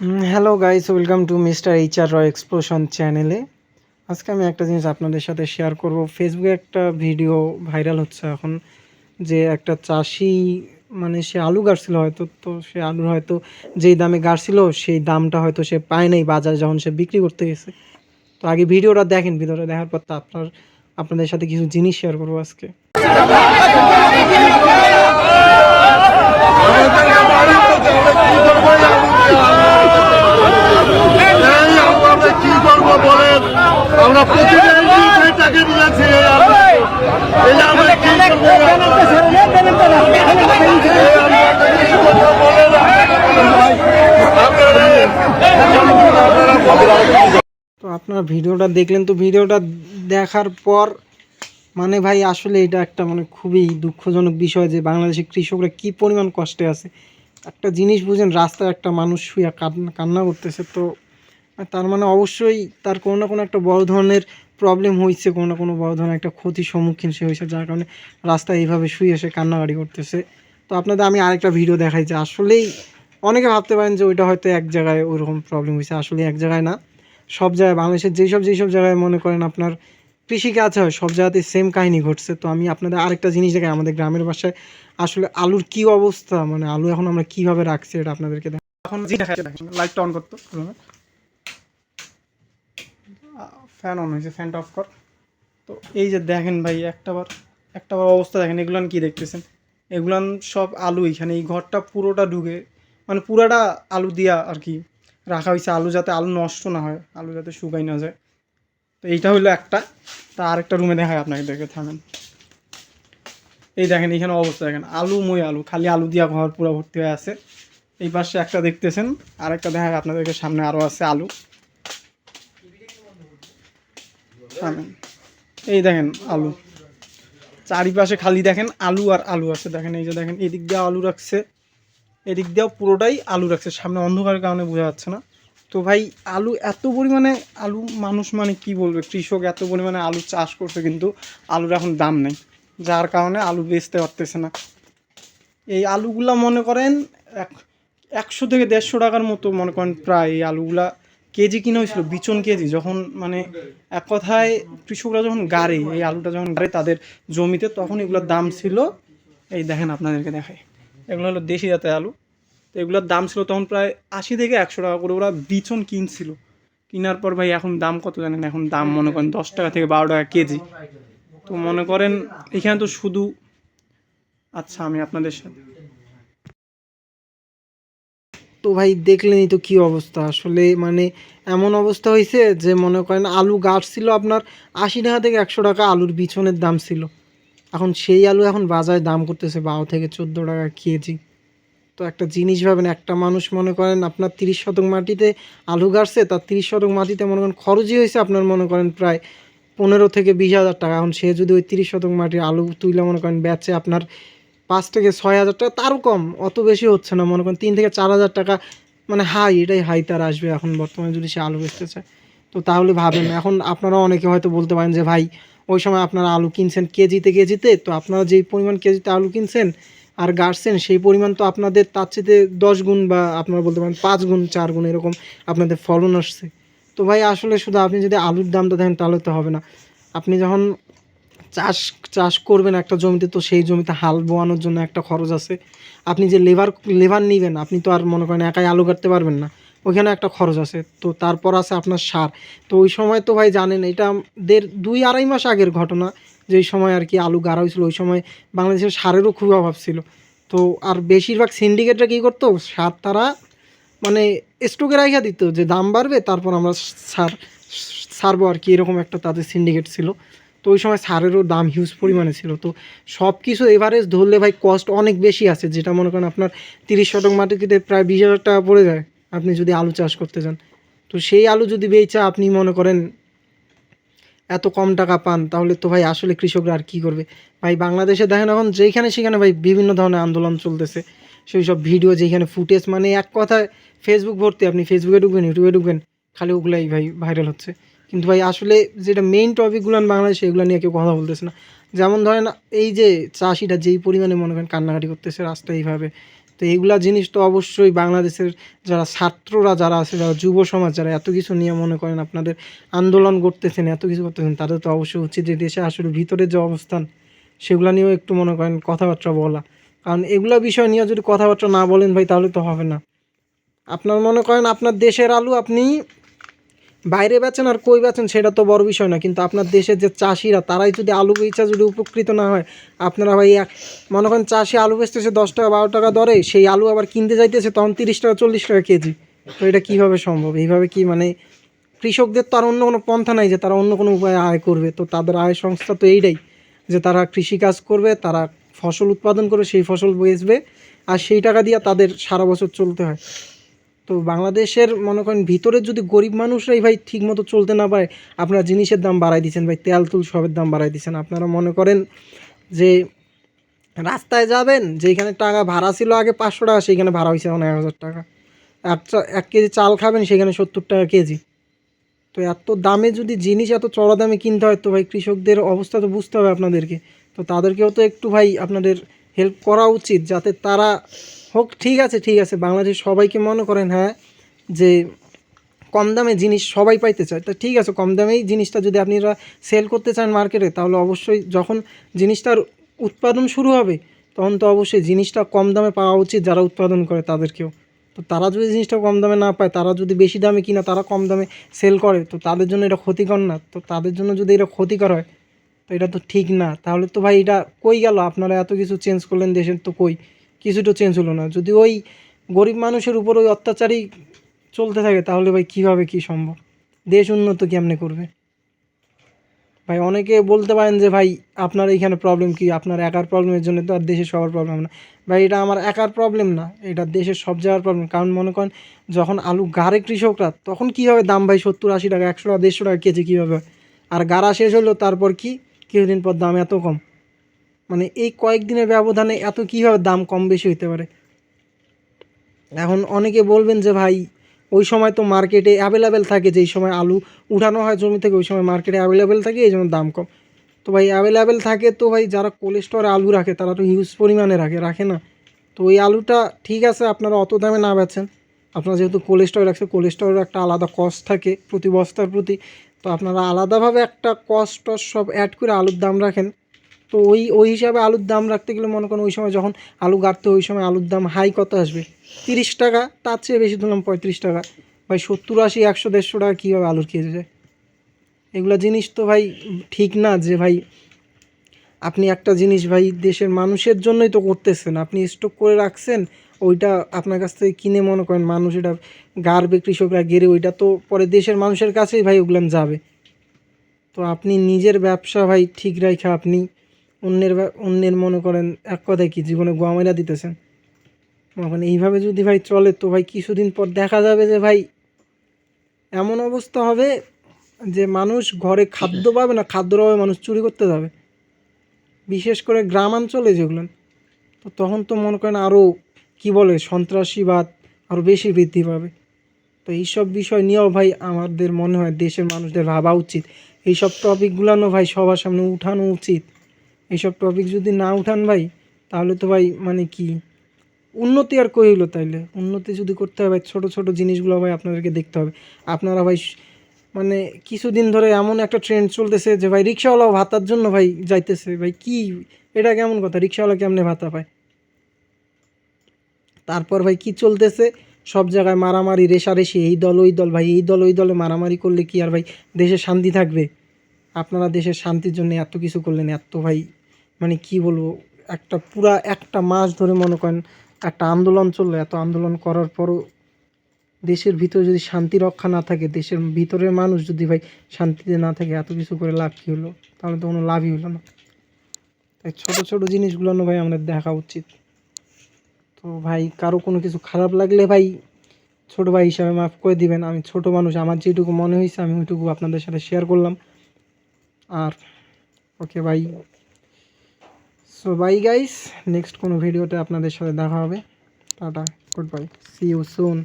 Hello guys welcome to mister H R Roy explosion চ্যানেলে আজকে আমি একটা জিনিস আপনাদের সাথে শেয়ার করব। ফেসবুকে একটা ভিডিও ভাইরাল হচ্ছে এখন, যে একটা চাষি মানে সে আলু গাড়ছিল হয়তো, তো সে আলুর হয়তো যেই দামে গাড়ছিল, সেই দামটা হয়তো সে পায় নাই বাজারে যখন সে বিক্রি করতে গেছে। তো আগে ভিডিওটা দেখেন ভিডিওটা দেখার পর তো আপনার, আপনাদের সাথে কিছু জিনিস শেয়ার করব আজকে। তো আপনারা ভিডিওটা দেখলেন, তো ভিডিওটা দেখার পর মানে ভাই আসলে এটা একটা মানে খুবই দুঃখজনক বিষয় যে বাংলাদেশের কৃষকরা কি পরিমাণ কষ্টে আছে। একটা জিনিস বুঝেন, রাস্তায় একটা মানুষ শুয়ে কান্না কান্না করতেছে, তো তার মানে অবশ্যই তার কোনো না কোনো একটা বড় ধরনের প্রবলেম হয়েছে কোনো না কোনো বড় ধরনের একটা ক্ষতির সম্মুখীন সে হয়েছে যার কারণে রাস্তায় এইভাবে শুয়ে এসে কান্নাকাটি করতেছে। তো আপনাদের আমি আরেকটা ভিডিও দেখাই যে আসলেই অনেকে ভাবতে পারেন যে ওইটা হয়তো এক জায়গায় ওইরকম প্রবলেম হয়েছে আসলে এক জায়গায় না। সব জায়গায়, বাংলাদেশের যেই সব যেই সব জায়গায় মনে করেন আপনার কৃষিকাজ হয়, সব জায়গাতে সেম কাহিনী ঘটছে। তো আমি আপনাদের আরেকটা জিনিস দেখাই, আমাদের গ্রামের বাসায় আসলে আলুর কি অবস্থা? মানে আলু এখন আমরা কীভাবে রাখছি এটা আপনাদেরকে দেখ এখন লাইটটা অন করতো ফ্যান অন হয়েছে ফ্যানটা অফ কর। তো এই যে দেখেন ভাই একটাবার একটাবার অবস্থা দেখেন, এগুলান কি দেখতেছেন? এগুলান সব আলু এখানে, এই ঘরটা পুরোটা ঢুকে মানে পুরাটা আলু দিয়া আর কি রাখা হয়েছে, আলু যাতে আলু নষ্ট না হয়, আলু যাতে শুকাই না যায়। তো এইটা হলো একটা। তা আরেকটা রুমে দেখায় আপনাকে, দেখে থামেন। এই দেখেন, এখানে অবস্থা দেখেন, আলু, মই আলু, খালি আলু দিয়া ঘর পুরো ভর্তি হয়ে আছে। এই পাশে একটা দেখতেছেন, আরেকটা দেখায় আপনাদেরকে, সামনে আরও আছে আলু। এই দেখেন, আলু। চারিপাশে খালি দেখেন, আলু আর আলু আছে। দেখেন, এই যে দেখেন, এদিক দিয়ে আলু রাখছে। এদিক দিয়েও পুরোটাই আলু রাখছে। সামনে অন্ধকারের কারণে বোঝা যাচ্ছে না। তো ভাই, আলু এত পরিমাণে, আলু মানুষ মানে কি বলবে? কৃষক এত পরিমাণে আলু চাষ করছে, কিন্তু আলুর এখন দাম নেই। যার কারণে আলু বেচতে পারতেছে না। এই আলুগুলা মনে করেন এক একশো থেকে দেড়শো টাকার মতো মনে করেন প্রায় এই আলুগুলা। কেজি কিনা হয়েছিল, বিচন কেজি। যখন মানে এক কথায় কৃষকরা যখন গাড়ে, এই আলুটা যখন গাড়ে তাদের জমিতে, তখন এগুলোর দাম ছিল, এই দেখেন আপনাদেরকে দেখায় এগুলো হলো দেশি জাতের আলু। তো এগুলোর দাম ছিল তখন প্রায় আশি থেকে একশো টাকা করে ওরা বিচন কিনছিল। কেনার পর ভাই এখন দাম কত জানেন? এখন দাম মনে করেন দশ টাকা থেকে বারো টাকা কেজি। তো মনে করেন এখানে তো শুধু আচ্ছা আমি আপনাদের সাথে। তো ভাই, দেখলেনই তো কি অবস্থা। আসলে মানে এমন অবস্থা হয়েছে যে মনে করেন আলু গাছ ছিল আপনার আশি টাকা থেকে একশো টাকা আলুর বিছনের দাম ছিল। এখন সেই আলু এখন বাজারে দাম করতেছে বারো থেকে চোদ্দ টাকা কেজি। তো একটা জিনিস ভাবেন, একটা মানুষ মনে করেন আপনার তিরিশ শতক মাটিতে আলু গাছছে তার তিরিশ শতক মাটিতে মনে করেন খরচই হয়েছে আপনার মনে করেন প্রায় পনেরো থেকে বিশ হাজার টাকা। এখন সে যদি ওই তিরিশ শতক মাটির আলু তুলে মনে করেন, বেচে আপনার পাঁচ থেকে ছয় হাজার টাকা, তারও কম, অত বেশি হচ্ছে না। মনে করেন, তিন থেকে চার হাজার টাকা মানে হাই, এটাই হাই তার আসবে এখন বর্তমানে যদি সে আলু বেচতে চায়। তো তাহলে ভাবেন, এখন আপনারা অনেকে হয়তো বলতে পারেন যে, ভাই, ওই সময় আপনারা আলু কিনছেন কেজিতে কেজিতে, তো আপনারা যেই পরিমাণ কেজিতে আলু কিনছেন আর গাড়ছেন, সেই পরিমাণ তো আপনাদের তার চেয়ে দশ গুণ বা আপনারা বলতে পারেন পাঁচ গুণ, চার গুণ এরকম আপনাদের ফলন আসছে। তো ভাই আসলে শুধু আপনি যদি আলুর দামটা দেখেন তাহলে তো হবে না। আপনি যখন চাষ চাষ করবেন একটা জমিতে, তো সেই জমিতে হাল বোয়ানোর জন্য একটা খরচ আছে। আপনি যে লেবার লেবার নেবেন, আপনি তো আর মনে করেন একাই আলু কাটতে পারবেন না। ওইখানে একটা খরচ আছে। তো তারপর আছে আপনার সার। তো ওই সময় তো ভাই জানেন, এটা দেড় দুই আড়াই মাস আগের ঘটনা। যেই সময় আর কি আলু গাড়া হয়েছিল, ওই সময় বাংলাদেশের সারেরও খুব অভাব ছিল। তো আর বেশিরভাগ সিন্ডিকেটরা কী করতো? সার তারা মানে স্টকে রাখা দিত যে দাম বাড়বে, তারপর আমরা সার, সারবো আর কি, এরকম একটা তাদের সিন্ডিকেট ছিল। তো ওই সময় সারেরও দাম হিউজ পরিমাণে ছিল। তো সব কিছু এভারেজ ধরলে ভাই কস্ট অনেক বেশি আছে, যেটা মনে করেন আপনার তিরিশ শতক মাটিতে প্রায় বিশ হাজার টাকা পড়ে যায়, আপনি যদি আলু চাষ করতে চান তো সেই আলু যদি বেচা আপনি মনে করেন এত কম টাকা পান, তাহলে তো ভাই আসলে কৃষকরা আর কী করবে? ভাই বাংলাদেশে দেখেন এখন যেখানে সেখানে ভাই বিভিন্ন ধরনের আন্দোলন চলতেছে। সেই সব ভিডিও যেখানে ফুটেজ মানে এক কথায় ফেসবুক ভর্তি। আপনি ফেসবুকে ঢুকবেন ইউটিউবে ঢুকবেন, খালি ওগুলাই ভাই ভাইরাল হচ্ছে। কিন্তু ভাই, আসলে যেটা মেইন টপিকগুলো বাংলাদেশে এগুলো নিয়ে কেউ কথা বলতেছে না। যেমন ধরেন, এই যে চাষিটা যেই পরিমাণে মনে করেন কান্নাকাটি করতেছে রাস্তায় এইভাবে, তো এইগুলা জিনিস তো অবশ্যই বাংলাদেশের যারা ছাত্ররা যারা আছে, যারা যুব সমাজ, যারা এত কিছু নিয়ে মনে করেন আপনাদের আন্দোলন করতেছেন, এত কিছু করতেছেন, তাদের তো অবশ্যই উচিত যে দেশে আসলে ভিতরের যে অবস্থান, সেগুলো নিয়েও একটু মনে করেন কথাবার্তা বলা। কারণ এগুলো বিষয় নিয়ে যদি কথাবার্তা না বলেন ভাই, তাহলে তো হবে না। আপনার মনে করেন আপনার দেশের আলু আপনি বাইরে বেচেন আর কই বেচেন, সেটা তো বড় বিষয় না। কিন্তু আপনার দেশের যে চাষিরা, তারাই যদি আলু বেচা যদি উপকৃত না হয়, আপনারা ভাই এক মনে করেন চাষি আলু বেচতেছে দশ টাকা, বারো টাকা দরে, সেই আলু আবার কিনতে যাইতেছে তখন তিরিশ টাকা, চল্লিশ টাকা কেজি। তো এটা কীভাবে সম্ভব? এইভাবে কি মানে কৃষকদের তো আর অন্য কোনো পন্থা নাই যে তারা অন্য কোনো উপায়ে আয় করবে। তো তাদের আয় সংস্থা তো এইটাই যে তারা কৃষিকাজ করবে, তারা ফসল উৎপাদন করে সেই ফসল বেচবে আর সেই টাকা দিয়ে তাদের সারা বছর চলতে হয়। তো বাংলাদেশের মনে করেন ভিতরে যদি গরিব মানুষরাই ভাই ঠিক মতো চলতে না পারে, আপনারা জিনিসের দাম বাড়াই দিচ্ছেন ভাই, তেল, তুল সবের দাম বাড়াই দিচ্ছেন আপনারা মনে করেন যে রাস্তায় যাবেন, যেখানে টাকা ভাড়া ছিল আগে পাঁচশো টাকা, সেইখানে ভাড়া হয়েছে এখন এক হাজার টাকা। একটা এক কেজি চাল খাবেন সেখানে সত্তর টাকা কেজি। তো এত দামে যদি জিনিস এত চড়া দামে কিনতে হয়, তো ভাই কৃষকদের অবস্থা তো বুঝতে হবে আপনাদেরকে। তো তাদেরকেও তো একটু ভাই আপনাদের হেল্প করা উচিত যাতে তারা হোক, ঠিক আছে ঠিক আছে বাংলাদেশ সবাইকে মনে করেন হ্যাঁ যে কম দামে জিনিস সবাই পাইতে চায়। তা ঠিক আছে, কম দামেই জিনিসটা যদি আপনারা সেল করতে চান মার্কেটে তাহলে অবশ্যই যখন জিনিসটার উৎপাদন শুরু হবে, তখন তো অবশ্যই জিনিসটা কম দামে পাওয়া উচিত যারা উৎপাদন করে তাদেরকেও। তো তারা যদি জিনিসটা কম দামে না পায়, তারা যদি বেশি দামে কিনা, তারা কম দামে সেল করে, তো তাদের জন্য এটা ক্ষতিকর না। তো তাদের জন্য যদি এটা ক্ষতিকর হয় তো এটা তো ঠিক না। তাহলে তো ভাই এটা কই গেল? আপনারা এত কিছু চেঞ্জ করলেন, দেশের তো কই? কিছু তো চেঞ্জ হলো না। যদি ওই গরিব মানুষের উপর ওই অত্যাচারই চলতে থাকে, তাহলে ভাই কীভাবে কী সম্ভব? দেশ উন্নত কেমনে করবে? ভাই অনেকে বলতে পারেন যে, ভাই, আপনার এইখানে প্রবলেম কি? আপনার একার প্রবলেমের জন্য তো আর দেশের সবার প্রবলেম না। ভাই, এটা আমার একার প্রবলেম না। এটা দেশের সব জায়গার প্রবলেম কারণ মনে করেন, যখন আলু গাড়ে কৃষকরা, তখন কীভাবে দাম ভাই সত্তর আশি টাকা, একশো টাকা, দেড়শো টাকা কেজি কীভাবে? আর গাড়া শেষ হলো, তারপর কি? কিছুদিন পর দাম এত কম। মানে এই কয়েকদিনের ব্যবধানে এত কীভাবে দাম কম বেশি হতে পারে? এখন অনেকে বলবেন যে, ভাই, ওই সময় তো মার্কেটে অ্যাভেলেবেল থাকে, যেই সময় আলু উঠানো হয় জমি থেকে, ওই সময় মার্কেটে অ্যাভেলেবেল থাকে, এই জন্য দাম কম। তো ভাই অ্যাভেলেবেল থাকে তো ভাই, যারা কোল্ড স্টোরে আলু রাখে, তারা তো হিউজ পরিমাণে রাখে রাখে না। তো ওই আলুটা ঠিক আছে, আপনারা অত দামে না বেচেন। আপনারা যেহেতু কোল্ড স্টোরে রাখছে কোল্ড একটা আলাদা কস্ট থাকে প্রতি বস্তার প্রতি। তো আপনারা আলাদাভাবে একটা কস্ট সব অ্যাড করে আলুর দাম রাখেন। তো ওই ওই হিসাবে আলুর দাম রাখতে গেলে মনে করেন ওই সময় যখন আলু গাড়তে ওই সময় আলুর দাম হাই কত আসবে? তিরিশ টাকা, তার চেয়ে বেশি ধরলাম পঁয়ত্রিশ টাকা। ভাই, সত্তর, আশি, একশো, দেড়শো টাকা কীভাবে আলুর কেজি যায়? এগুলো জিনিস তো ভাই ঠিক না যে ভাই আপনি একটা জিনিস ভাই দেশের মানুষের জন্যই তো করতেছেন। আপনি স্টক করে রাখছেন ওইটা আপনার কাছ থেকে কিনে মনে করেন, মানুষ এটা গাড়বে কৃষকরা গেড়ে, ওইটা তো পরে দেশের মানুষের কাছেই ভাই ওগুলান যাবে। তো আপনি নিজের ব্যবসা ভাই ঠিক রাখা আপনি অন্যের অন্যের মনে করেন এক কথায় কি জীবনে গোয়ামেরা দিতেছেন? মানে এইভাবে যদি ভাই চলে, তো ভাই কিছুদিন পর দেখা যাবে যে ভাই এমন অবস্থা হবে যে মানুষ ঘরে খাদ্য পাবে না, খাদ্যর অভাবে মানুষ চুরি করতে যাবে। বিশেষ করে গ্রামাঞ্চলে যেগুলো তো তখন তো মনে করেন আরও কী বলে সন্ত্রাসীবাদ আরও বেশি বৃদ্ধি পাবে। তো এইসব বিষয় নিয়েও ভাই আমাদের মনে হয় দেশের মানুষদের ভাবা উচিত। এইসব টপিকগুলানো ভাই সবার সামনে উঠানো উচিত। এইসব টপিক যদি না উঠান ভাই, তাহলে তো ভাই মানে কি? উন্নতি আর কই হইল তাইলে? উন্নতি যদি করতে হবে ভাই, ছোটো ছোটো জিনিসগুলো ভাই আপনাদেরকে দেখতে হবে। আপনারা ভাই মানে কিছুদিন ধরে এমন একটা ট্রেন্ড চলতেছে যে ভাই রিক্সাওয়ালাও ভাতার জন্য ভাই যাইতেছে। ভাই কি, এটা কেমন কথা? রিক্সাওয়ালা কেমনে ভাতা পায়? তারপর ভাই কি চলতেছে? সব জায়গায় মারামারি, রেশারেশি, এই দল, ওই দল, ভাই, এই দল, ওই দলে মারামারি করলে কি আর ভাই দেশে শান্তি থাকবে? আপনারা দেশের শান্তির জন্য এত কিছু করলেন, এত ভাই মানে কি বলব, একটা পুরা একটা মাস ধরে মনে করেন একটা আন্দোলন চলল, এত আন্দোলন করার পরও দেশের ভিতরে যদি শান্তি রক্ষা না থাকে, দেশের ভিতরের মানুষ যদি ভাই শান্তিতে না থাকে, এত কিছু করে লাভ কী হলো? তাহলে তো কোনো লাভই হলো না। তাই ছোটো ছোটো জিনিসগুলো ভাই আমাদের দেখা উচিত। তো ভাই, কারও কোনো কিছু খারাপ লাগলে ভাই ছোট ভাই হিসাবে মাফ করে দিবেন। আমি ছোট মানুষ, আমার যেটুকু মনে হয়েছে আমি ওইটুকু আপনাদের সাথে শেয়ার করলাম। আর ওকে ভাই সো বাই গাইস নেক্সট কোনো ভিডিওতে আপনাদের সাথে দেখা হবে। Tata good bye see you soon